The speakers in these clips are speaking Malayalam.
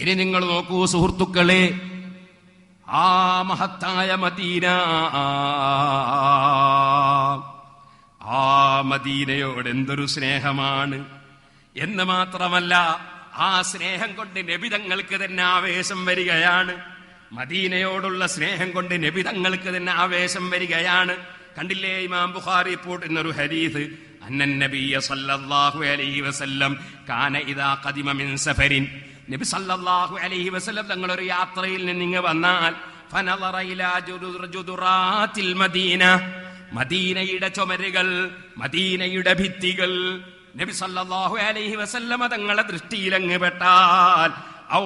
ഇനി നിങ്ങൾ നോക്കൂ സുഹൃത്തുക്കളെ ആ മഹത്തായ മദീന. ആ മദീനയോട് എന്തൊരു സ്നേഹമാണ്. എന്ന് മാത്രമല്ല ആ സ്നേഹം കൊണ്ട് നബിതങ്ങൾക്ക് തന്നെ ആവേശം വരികയാണ്. മദീനയോടുള്ള സ്നേഹം കൊണ്ട് നബിതങ്ങൾക്ക് തന്നെ ആവേശം വരികയാണ്. കണ്ടില്ലേ ഇമാം ബുഖാരി പോട്ടുന്നൊരു ഹരീസ് അന്നൻ നബിയ സല്ലല്ലാഹു അലൈഹി വസല്ലം കാന ഇദാ ഖദിമ മിൻ സഫരിൻ. നബി സല്ലല്ലാഹു അലൈഹി വസല്ലം തങ്ങൾ ഒരു യാത്രയിൽ നിന്നിങ്ങ് വന്നാൽ മദീന. മദീനയുടെ ചുമരുകൾ മദീനയുടെ ഭിത്തികൾ നബി സല്ലല്ലാഹു അലൈഹി വസല്ലമ തങ്ങളെ ദൃഷ്ടിയിൽ അങ്ങ് പെട്ടാൽ ഔ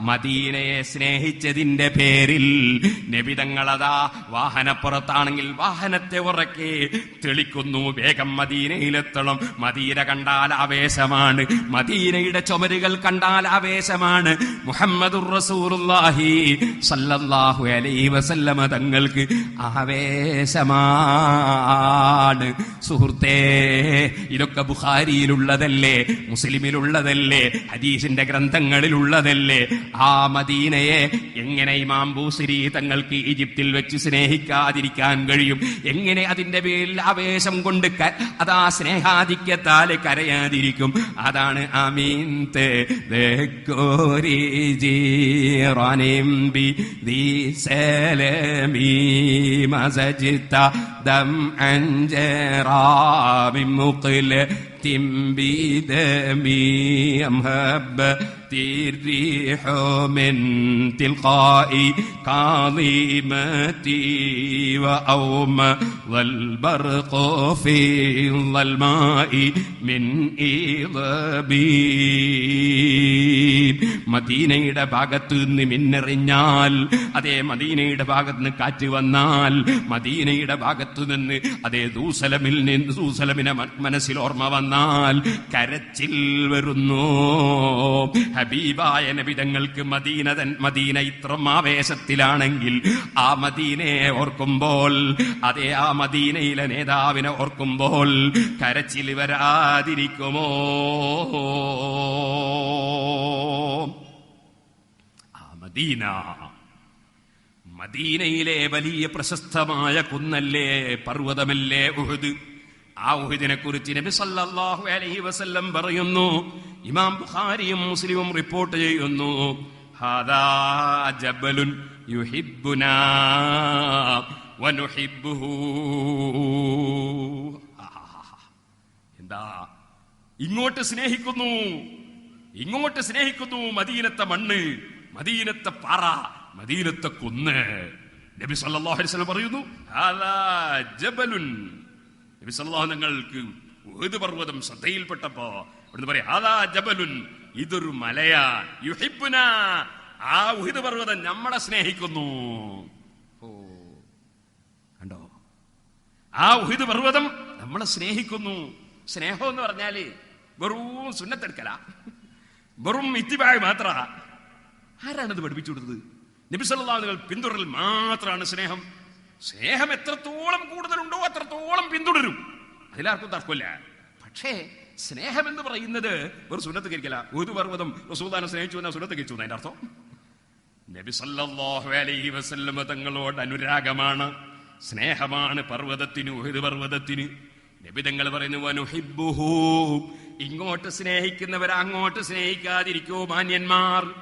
മദീനയെ സ്നേഹിച്ചതിന്റെ പേരിൽ നബിതങ്ങളതാ വാഹനപ്പുറത്താണെങ്കിൽ വാഹനത്തെ ഉറക്കി തെളിക്കുന്നു. വേഗം മദീനയിലെത്തണം. മദീന കണ്ടാൽ ആവേശമാണ്. മദീനയുടെ ചുമരുകൾ കണ്ടാൽ ആവേശമാണ്. മുഹമ്മദ് വസല്ലമ തങ്ങൾക്ക് ആവേശമാണ്. സുഹൃത്തേ ഇതൊക്കെ ബുഖാരിയിലുള്ളതല്ലേ? മുസ്ലിം മുസ്ലിമിലുള്ളതല്ലേ ഹദീസിന്റെ ഗ്രന്ഥങ്ങളിലുള്ളതല്ലേ? ആ മദീനയെ എങ്ങനെ ഇമാം തങ്ങൾക്ക് ഈജിപ്തിൽ വെച്ച് സ്നേഹിക്കാതിരിക്കാൻ കഴിയും? എങ്ങനെ അതിന്റെ പേരിൽ ആവേശം കൊണ്ട് അതാ സ്നേഹാധിക്യത്താൽ കരയാതിരിക്കും? അതാണ് അമീൻ بدم يا مهبة. أمهبت الريح من تلقاء كاظمتي وأومى والبرق في الظلماء من إضبي മദീനയുടെ ഭാഗത്ത് നിന്ന് മിന്നെറിഞ്ഞാൽ അതേ മദീനയുടെ ഭാഗത്ത് നിന്ന് കാറ്റ് വന്നാൽ മദീനയുടെ ഭാഗത്ത് നിന്ന് അതേ ദൂസലമിൽ നിന്ന് ദൂസലമിനെ മ- മനസ്സിൽ ഓർമ്മ വന്നാൽ കരച്ചിൽ വരുന്നു ഹബീബായ നബിതങ്ങൾക്ക് മദീനതൻ മദീന ഇത്രം ആവേശത്തിലാണെങ്കിൽ ആ മദീനയെ ഓർക്കുമ്പോൾ അതേ ആ മദീനയിലെ നേതാവിനെ ഓർക്കുമ്പോൾ കരച്ചിൽ വരാതിരിക്കുമോ? ആ മദീന മദീനയിലെ വലിയ പ്രശസ്തമായ കുന്നല്ലേ പർവതമല്ലേ ഉഹുദ്? ആ ഉഹുദിനെ കുറിച്ച് നബി സല്ലാഹു അലഹി വസല്ലം പറയുന്നു. ഇമാം ബുഖാരിയും മുസ്ലിമും റിപ്പോർട്ട് ചെയ്യുന്നു. ജബലുൻ എന്താ? ഇങ്ങോട്ട് സ്നേഹിക്കുന്നു. ഇങ്ങോട്ട് സ്നേഹിക്കുന്നു. മദീനത്തെ മണ്ണ് മദീനത്തെ പാറ മദീനത്തെ കുന്ന്. നബി സല്ലല്ലാഹു അലൈഹി പറയുന്നു ജബലുൻ നബി സല്ലല്ലാഹു നിങ്ങൾക്ക് ഉഹുദ് പർവതം ശ്രദ്ധയിൽപ്പെട്ടപ്പോ അവിടുന്ന് പറയാം ഇതൊരു മലയാ യുഹിപ്പുന ആ ഉഹിദ് പർവതം നമ്മളെ സ്നേഹിക്കുന്നു. ഓ കണ്ടോ? ആ ഉഹിദ് പർവതം നമ്മളെ സ്നേഹിക്കുന്നു. സ്നേഹം എന്ന് പറഞ്ഞാൽ വെറും സുന്നത്തെടുക്കല. വെറും ഇത്തിബായ മാത്ര. ആരാണത് പഠിപ്പിച്ചു കൊടുത്തത്? നബിസല്ലാളുകൾ പിന്തുടരൽ മാത്രമാണ് സ്നേഹം. സ്നേഹം എത്രത്തോളം കൂടുതലുണ്ടോ അത്രത്തോളം പിന്തുടരും. അതിലാർക്കും തർക്കമില്ല. പക്ഷേ സ്നേഹം എന്ന് പറയുന്നത് ഒരു സുന്നത്ത് കരിക്കല ഒരു പർവതം റസൂദാനെ സ്നേഹിച്ചു എന്നാൽ സുന്നത്ത് കഴിച്ചു അതിന്റെ അർത്ഥം? നബി സല്ലല്ലാഹു അലൈഹി വസല്ലമ തങ്ങളോട് അനുരാഗമാണ്. സ്നേഹമാണ് പർവതത്തിന് പർവതത്തിന്. നബി തങ്ങൾ പറയുന്നു ഇങ്ങോട്ട് സ്നേഹിക്കുന്നവർ അങ്ങോട്ട് സ്നേഹിക്കാതിരിക്കോ മാന്യന്മാർ.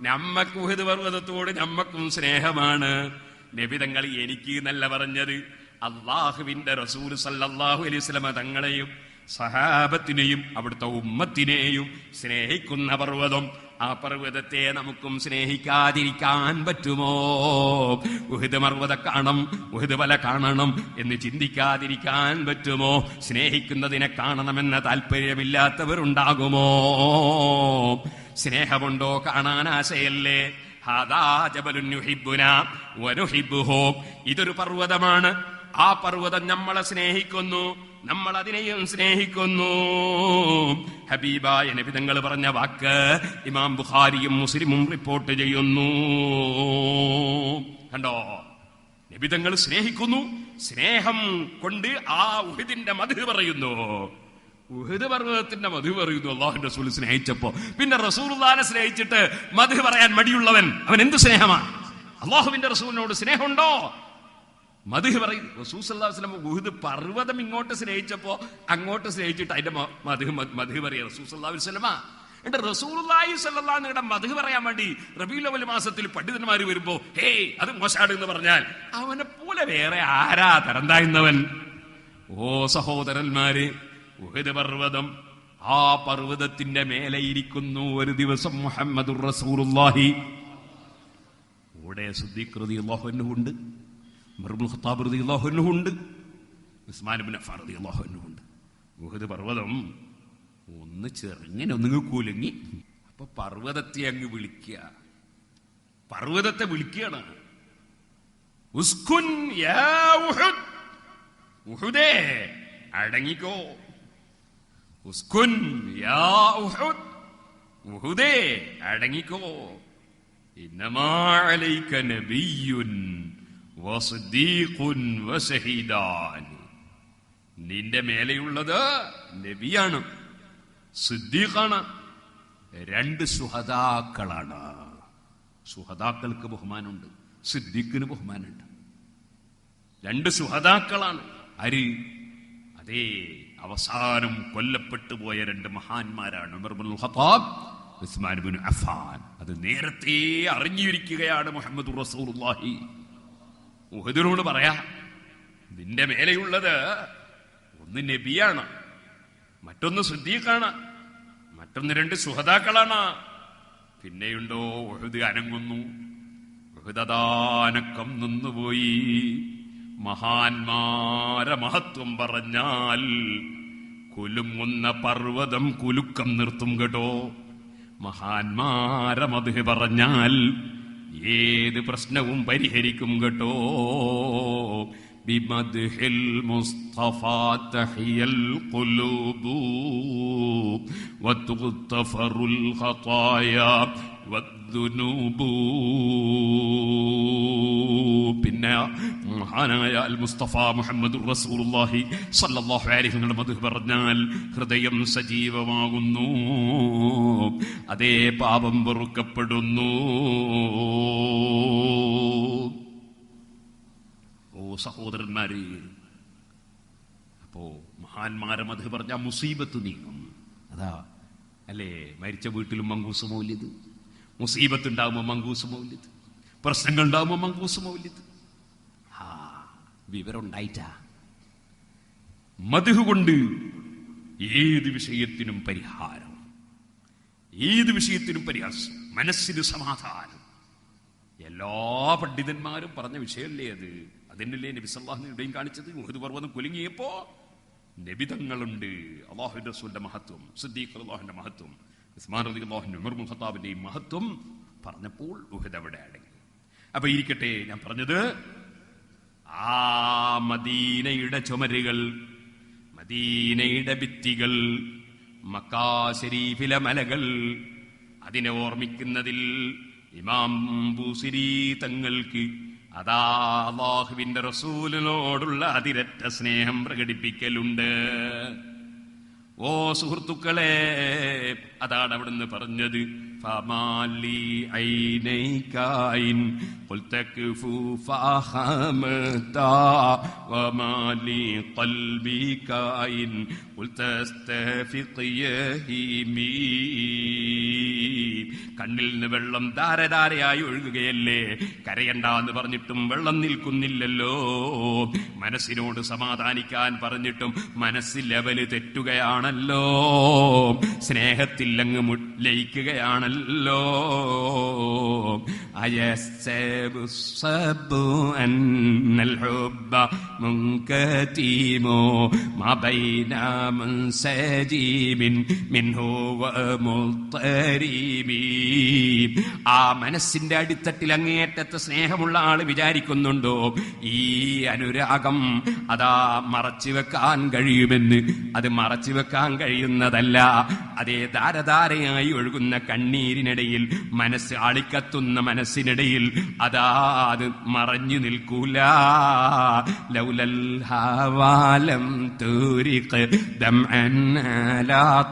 നമ്മക്ക് ഉഹുദ് പർവതത്തോട് നമ്മക്കും സ്നേഹമാണ്. നബി തങ്ങൾ എനിക്ക് നല്ല പറഞ്ഞത്. അള്ളാഹുവിന്റെ റസൂൽ സല്ലാഹു അലൈഹി വസല്ലമ തങ്ങളെയും സഹാബത്തിനെയും അവിടുത്തെ ഉമ്മത്തിനെയും സ്നേഹിക്കുന്ന പർവതം. ആ പർവതത്തെ നമുക്കും സ്നേഹിക്കാതിരിക്കാൻ പറ്റുമോ? ഉഹിത് പർവത കാണണം ഉഹിത് വല കാണണം എന്ന് ചിന്തിക്കാതിരിക്കാൻ പറ്റുമോ? സ്നേഹിക്കുന്നതിനെ കാണണമെന്ന താല്പര്യമില്ലാത്തവരുണ്ടാകുമോ? സ്നേഹമുണ്ടോ കാണാൻ ആശയല്ലേ? ഇതൊരു പർവതമാണ്. ആ പർവതം നമ്മളെ സ്നേഹിക്കുന്നു. നമ്മൾ അതിനെയും സ്നേഹിക്കുന്നു. ഹബീബായ നബി തങ്ങൾ പറഞ്ഞ വാക്ക് ഇമാം ബുഖാരിയും മുസ്ലിമും റിപ്പോർട്ട് ചെയ്യുന്നു. കണ്ടോ? നബിതങ്ങൾ സ്നേഹിക്കുന്നു. സ്നേഹം കൊണ്ട് ആ ഉഹിദിന്റെ മധു പറയുന്നു. ഉഹിദ് പർവതത്തിന്റെ മധു പറയുന്നു. അള്ളാഹുന്റെ റസൂൽ സ്നേഹിച്ചപ്പോ. പിന്നെ റസൂൽനെ സ്നേഹിച്ചിട്ട് മധു പറയാൻ മടിയുള്ളവൻ അവൻ എന്ത് സ്നേഹമാണ്? അള്ളാഹുവിന്റെ റസൂലിനോട് സ്നേഹമുണ്ടോ? മധു പറയും റസൂസ്ലാസ്ലം ഉഹുദ് പർവതം ഇങ്ങോട്ട് സ്നേഹിച്ചപ്പോ അങ്ങോട്ട് സ്നേഹിച്ചിട്ട് അതിന്റെ മധു മധു പറയാ റസൂസ്ലാസ്ലമ എന്നിട്ട് റസൂലി സല്ലാങ്ങളുടെ മധു പറയാൻ വേണ്ടി റബീലവൽ മാസത്തിൽ പണ്ഡിതന്മാർ വരുമ്പോ ഹേ അത് മോശാട് എന്ന് പറഞ്ഞാൽ അവനെ പോലെ വേറെ ആരാ തരന്തായുന്നവൻ ഓ സഹോദരന്മാര് ഉഹദ് പർവതം ആ പർവതത്തിന്റെ മേലെ ഇരിക്കുന്നു ഒരു ദിവസം മുഹമ്മദ് റസൂറുല്ലാഹി കൂടെ സുദ്ദീഖ്റതി ഉണ്ട്. മർബുൽ ഖത്താബ് അഫ്ഫാൻ റളിയല്ലാഹു അൻഹു ഉണ്ട്. ഉഹദ് പർവതം ഒന്ന് ചെറുങ്ങനെ ഒന്ന് കുലുങ്ങി. അപ്പൊ പർവതത്തെ അങ്ങ് വിളിക്കുക. പർവതത്തെ വിളിക്കുകയാണ്. ഉസ്കുൻ യാ ഉഹുദ്. ഉഹുദേ അടങ്ങിക്കോ. ഉസ്കുൻ യാ ഉഹുദ് ഉഹുദേ അടങ്ങിക്കോ. ഇന്നമാ അലൈക നബിയ്യുൻ വസ്ദീഖുൻ വശഹീദാൻ നിന്റെ മേലെയുള്ളത് നബിയാണ് സിദ്ദീഖാണ്. രണ്ട് സുഹതാക്കളാണ് സുഹതാക്കൾക്ക് ബഹുമാനമുണ്ട് സിദ്ദീഖിന് ബഹുമാനമുണ്ട്. രണ്ട് സുഹതാക്കളാണ് അരി അതേ അവസാനം കൊല്ലപ്പെട്ടു പോയ രണ്ട് മഹാന്മാരാണ് ഖത്താബ് ഉസ്മാൻ ബിൻ അഫ്ഫാൻ. അത് നേരത്തെ അറിഞ്ഞിരിക്കുകയാണ് മുഹമ്മദ് റസൂലുള്ളാഹി. പറയാ നിന്റെ മേലെയുള്ളത് ഒന്ന് നബിയാണ് മറ്റൊന്ന് സുദ്ദീഖാണ് മറ്റൊന്ന് രണ്ട് സുഹതാക്കളാണ് പിന്നെയുണ്ടോ ഉഹദ് അനങ്ങുന്നു ഉഹദാനക്കം നിന്നുപോയി. മഹാന്മാരെ മഹത്വം പറഞ്ഞാൽ കുലുങ്ങുന്ന പർവതം കുലുക്കം നിർത്തും കേട്ടോ. മഹാന്മാരെ മധു പറഞ്ഞാൽ ഏത് പ്രശ്നവും പരിഹരിക്കും കേട്ടോ. ബിമദ്ഹിൽ മുസ്തഫ തഹിയൽ ഖുലൂബു വതുഖ്തഫറുൽ ഖതായ വദ് പിന്നെ മഹാനായ അൽ മുസ്തഫ മുഹമ്മദ് റസൂലുള്ളാഹി സല്ലല്ലാഹു അലൈഹി വസല്ലം അത് പറഞ്ഞാൽ ഹൃദയം സജീവമാകുന്നു. അതേ പാപം വെറുക്കപ്പെടുന്നു. ഓ സഹോദരന്മാരെ അപ്പോ മഹാന്മാരെ മധു പറഞ്ഞ മുസീബത്ത് നീങ്ങും. അതാ അല്ലേ? മരിച്ച വീട്ടിലും മങ്കൂസ് മൗല്യത് മുസീബത്ത് ഉണ്ടാകുമ്പോൾ മങ്കൂസ് മൗല്യത്ത് പ്രശ്നങ്ങൾ ഉണ്ടാകുമ്പോൾ മങ്കൂസ് മൗല്യത്ത് ആ വിവരം ഉണ്ടായിട്ടാ മധു കൊണ്ട് ഏത് വിഷയത്തിനും പരിഹാരം. ഏത് വിഷയത്തിനും പരിഹാസം മനസ്സിന് സമാധാനം. എല്ലാ പണ്ഡിതന്മാരും പറഞ്ഞ വിഷയമല്ലേ അത്? അതിനല്ലേ നബി സല്ലാഹിനെയും കാണിച്ചത്? മുഹദ് പർവതം കുലുങ്ങിയപ്പോ നബിതങ്ങളുണ്ട്. അള്ളാഹുന്റെ റസൂലിന്റെ മഹത്വം സിദ്ദീഖ് അള്ളാഹുന്റെ മഹത്വം. ഉസ്മാൻ മഹത്വം പറഞ്ഞപ്പോൾ ഉഹദ് അവിടെ അടങ്ങി. അപ്പൊ ഇരിക്കട്ടെ ഞാൻ പറഞ്ഞത് ആ മദീനയുടെ ചുമരുകൾ മദീനയുടെ ഭിത്തികൾ മക്കാ ശരീഫിലെ മലകൾ അതിനെ ഓർമ്മിക്കുന്നതിൽ ഇമാം ബൂസിരി തങ്ങൾക്ക് അതാ അള്ളാഹുവിന്റെ റസൂലിനോടുള്ള അതിരറ്റ സ്നേഹം പ്രകടിപ്പിക്കലുണ്ട്. ഓ സുഹൃത്തുക്കളെ അതാണ് അവിടുന്ന് പറഞ്ഞത്. ഫമാലി കണ്ണിൽ നിന്ന് വെള്ളം ധാരധാരയായി ഒഴുകുകയല്ലേ? കരയണ്ട എന്ന് പറഞ്ഞിട്ടും വെള്ളം നിൽക്കുന്നില്ലല്ലോ. മനസ്സിനോട് സമാധാനിക്കാൻ പറഞ്ഞിട്ടും മനസ്സ് ലെവൽ തെറ്റുകയാണല്ലോ. സ്നേഹത്തിൽ അങ്ങ് ലയിക്കുകയാണല്ലോ. أيحسب الصب أن الحب منكتيم ما بين منسجيب منه ومضطرب ആ മനസ്സിന്റെ അടിത്തട്ടിൽ അങ്ങേയറ്റത്തെ സ്നേഹമുള്ള ആള് വിചാരിക്കുന്നുണ്ടോ ഈ അനുരാഗം അതാ മറച്ചു വെക്കാൻ കഴിയുമെന്ന് അത് മറച്ചു വെക്കാൻ കഴിയുന്നതല്ല അതേ ധാരധാരയായി ഒഴുകുന്ന കണ്ണീരിനിടയിൽ മനസ്സ് അളിക്കത്തുന്ന മനസ്സ് മനസ്സിനിടയിൽ അതാ അത് മറഞ്ഞു നിൽക്കൂല. ലൗലൽ ഹവാലം തൂരിഖ്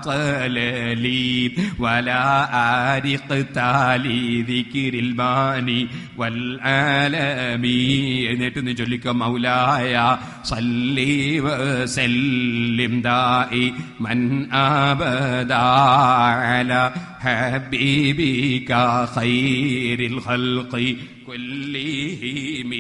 തലലി വലാ ആരിഖ്താലി ദിക്രിൽ ബാനി വൽ ആലമീ. എന്നിട്ട് നീ ചൊല്ലിക്ക മൗലായ സല്ലി വസല്ലിം ദായി മൻ അബദാ حبيبك خير الخلق كلهم.